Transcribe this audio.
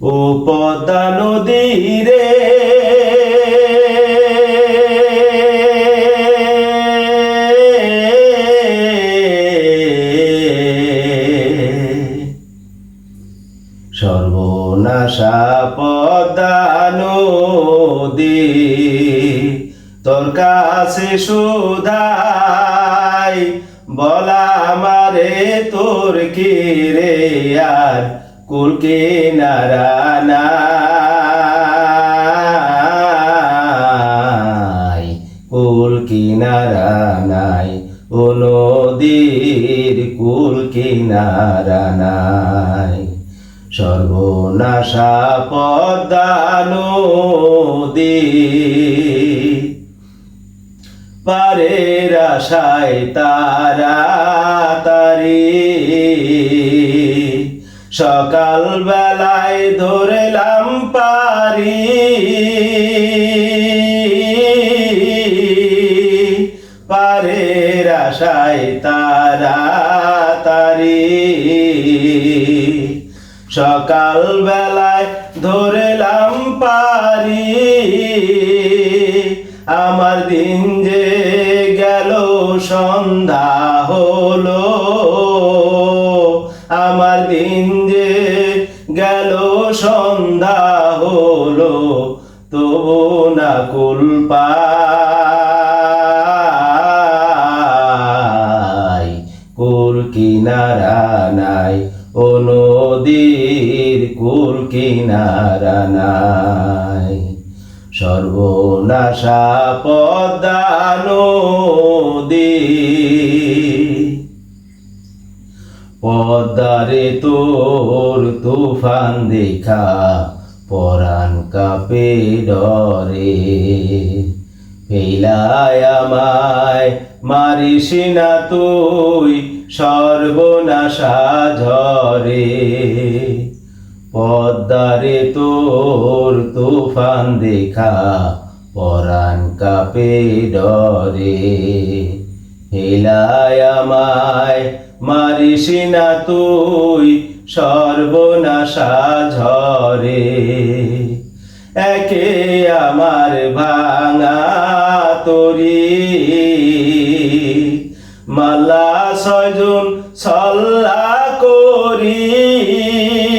ও পদ্মা নদী রে। সর্বনাশা পদ্মা নদী, তোর কাছে সুধাই, বলা মারে তোর কি রে আর কুল কিনারা নাই কুল কিনারা নাই ও নদীর কুল কিনারা সর্বনাশা পদ্মা নদী পারের আশায় তারা তারি সকাল বেলায় ধরলাম পারি। পারের আশায় তারা তারি। সকাল বেলায় ধরলাম পারি। আমার দিন যে গেল, সন্ধ্যা হলো। দিন যে গেল, সন্ধ্যা হলো, তবু না কুলপাই। কুল কিনারা নাই, ও নদীর কুল কিনারা নাই। সর্বনাশা পদ্মা নদী পদ্মারে তোর তুফান দেখা, পরাণ কাপে ডরে। ফেলায় আমায় মারিস না তুই সর্বনাশা ঝরে। পদ্মারে তোর তুফান দেখা, পরাণ কাপে ডরে। হেলায় আমায় মারিসি না তুই সর্বনাশা ঝরে। একে আমার ভাঙা তরি। মালা ছয়জন সল্লা করি।